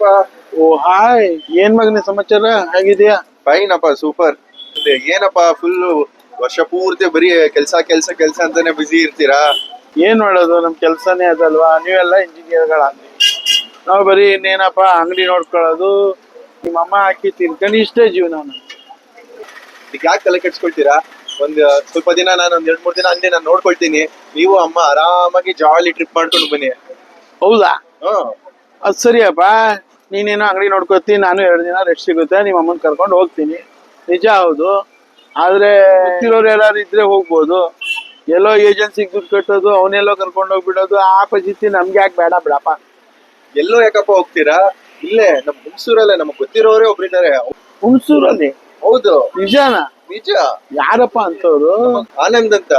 ಏನಪ್ಪ? ಓ ಹಾಯ್. ಏನ್ ಮಗನ ಸಮಾಚಾರ? ಹೇಗಿದ್ಯಾ ಫೈನ್ ಅಪ್ಪ ಸೂಪರ್ ಏನಪ್ಪ ಫುಲ್ ವರ್ಷ ಪೂರ್ತಿ ಬರೀ ಕೆಲಸ ಕೆಲಸ ಕೆಲಸ ಅಂತಾನೆ ಬಿಸಿ ಇರ್ತೀರಾ? ಏನ್ ಮಾಡೋದು? ನಮ್ ಕೆಲ್ಸನೇ ಅದಲ್ವಾ? ನೀವೆಲ್ಲ ಇಂಜಿನಿಯರ್ಗಳಾಗ್ಲಿ ನಾವು ಬರೀ ಇನ್ನೇನಪ್ಪ ಅಂಗಡಿ ನೋಡ್ಕೊಳ್ಳೋದು. ನಿಮ್ಮ ಅಮ್ಮ ಹಾಕಿ ತಿನ್ಕೊಂಡು ಇಷ್ಟೇ ಜೀವನ ನಮ್ದು. ಇದಕ್ಕೆ ಯಾಕೆ ತಲೆ ಕೆಡ್ಸ್ಕೊಳ್ತೀರಾ? ಒಂದ್ ಸ್ವಲ್ಪ ದಿನ ನಾನು ಒಂದ್ ಎರಡ್ ಮೂರ್ ದಿನ ಹಂಗೆ ನಾನು ನೋಡ್ಕೊಳ್ತೀನಿ. ನೀವು ಅಮ್ಮ ಆರಾಮಾಗಿ ಜಾಲಿ ಟ್ರಿಪ್ ಮಾಡ್ಕೊಂಡು ಬನ್ನಿ. ಹೌದಾ? ಹ್ಮ್. ಅದ್ ಸರಿಯಪ್ಪ. ನೀನೇನೋ ಅಂಗಡಿ ನೋಡ್ಕೊತೀನಿ ನಾನು ಎರಡು ದಿನ ರೆಸ್ಟ್ ಸಿಗುತ್ತೆ ನಿಮ್ಮ ಅಮ್ಮನ ಕರ್ಕೊಂಡು ಹೋಗ್ತೀನಿ. ನಿಜ ಹೌದು. ಆದ್ರೆ ಗೊತ್ತಿರೋರು ಯಾರು ಇದ್ರೆ ಹೋಗ್ಬೋದು. ಎಲ್ಲೋ ಏಜೆನ್ಸಿಗೆ ದುಡ್ಡು ಕಟ್ಟೋದು ಅವನೆಲ್ಲೋ ಕರ್ಕೊಂಡು ಹೋಗ್ಬಿಡೋದು ಆ ಪಜಿತಿ ನಮ್ಗೆ ಯಾಕೆ ಬೇಡ ಬಿಡಪ್ಪ? ಎಲ್ಲೋ ಯಾಕಪ್ಪ ಹೋಗ್ತೀರಾ? ಇಲ್ಲೇ ನಮ್ ಹುಣಸೂರಲ್ಲೇ ನಮಗ್ ಗೊತ್ತಿರೋರೇ ಒಬ್ರಿದ್ದಾರೆ ಹುಣಸೂರಲ್ಲಿ ಹೌದು. ನಿಜಾನ? ನಿಜ. ಯಾರಪ್ಪ ಅಂತವ್ರು? ಆನಂದ್ ಅಂತ.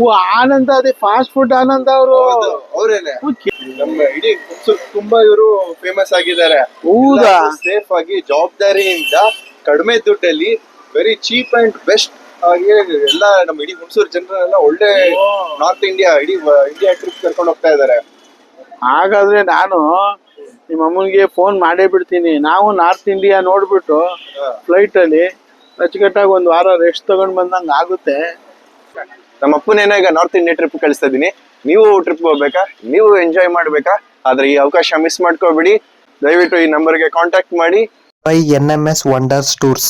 ಓ ಆನಂದ ಅದೇ ಫಾಸ್ಟ್ ಫುಡ್ ಆನಂದ ಅವರು. ಅವ್ರೇನೆ. ನಮ್ಮ ಇಡೀ ಹುಣಸೂರ್ ತುಂಬಾ ಇವರು ಫೇಮಸ್ ಆಗಿದ್ದಾರೆ. ಹೌದಾ? ಸೇಫ್ ಆಗಿ ಜವಾಬ್ದಾರಿಯಿಂದ ಕಡಿಮೆ ದುಡ್ಡಲ್ಲಿ ವೆರಿ ಚೀಪ್ ಅಂಡ್ ಬೆಸ್ಟ್ ಆಗಿ ಎಲ್ಲ ನಮ್ಮ ಇಡೀ ಹುಣಸೂರು ಜನರೆಲ್ಲ ಒಳ್ಳೆ ನಾರ್ತ್ ಇಂಡಿಯಾ ಇಡೀ ಇಂಡಿಯಾ ಟ್ರಿಪ್ ಕರ್ಕೊಂಡು ಹೋಗ್ತಾ ಇದ್ದಾರೆ. ಹಾಗಾದ್ರೆ ನಾನು ನಿಮ್ಮ ಅಮ್ಮನಿಗೆ ಫೋನ್ ಮಾಡೇ ಬಿಡ್ತೀನಿ. ನಾವು ನಾರ್ತ್ ಇಂಡಿಯಾ ನೋಡ್ಬಿಟ್ಟು ಫ್ಲೈಟ್ ಅಲ್ಲಿ ಅಚ್ಚುಕಟ್ಟಾಗಿ ಒಂದು ವಾರ ರೆಸ್ಟ್ ತಗೊಂಡ್ ಬಂದಂಗ ಆಗುತ್ತೆ. ನಮ್ಮ ಅಪ್ಪನೇನೋ ಈಗ ನಾರ್ತ್ ಇಂಡಿಯಾ ಟ್ರಿಪ್ ಕಳಿಸ್ತಾ ಇದ್ದೀನಿ ನೀವು ಟ್ರಿಪ್ ಹೋಗ್ಬೇಕಾ? ನೀವು ಎಂಜಾಯ್ ಮಾಡ್ಬೇಕಾ? ಆದ್ರೆ ಈ ಅವಕಾಶ ಮಿಸ್ ಮಾಡ್ಕೋಬೇಡಿ. ದಯವಿಟ್ಟು ಈ ನಂಬರ್ಗೆ ಕಾಂಟ್ಯಾಕ್ಟ್ ಮಾಡಿ. By N M S wonders Tours.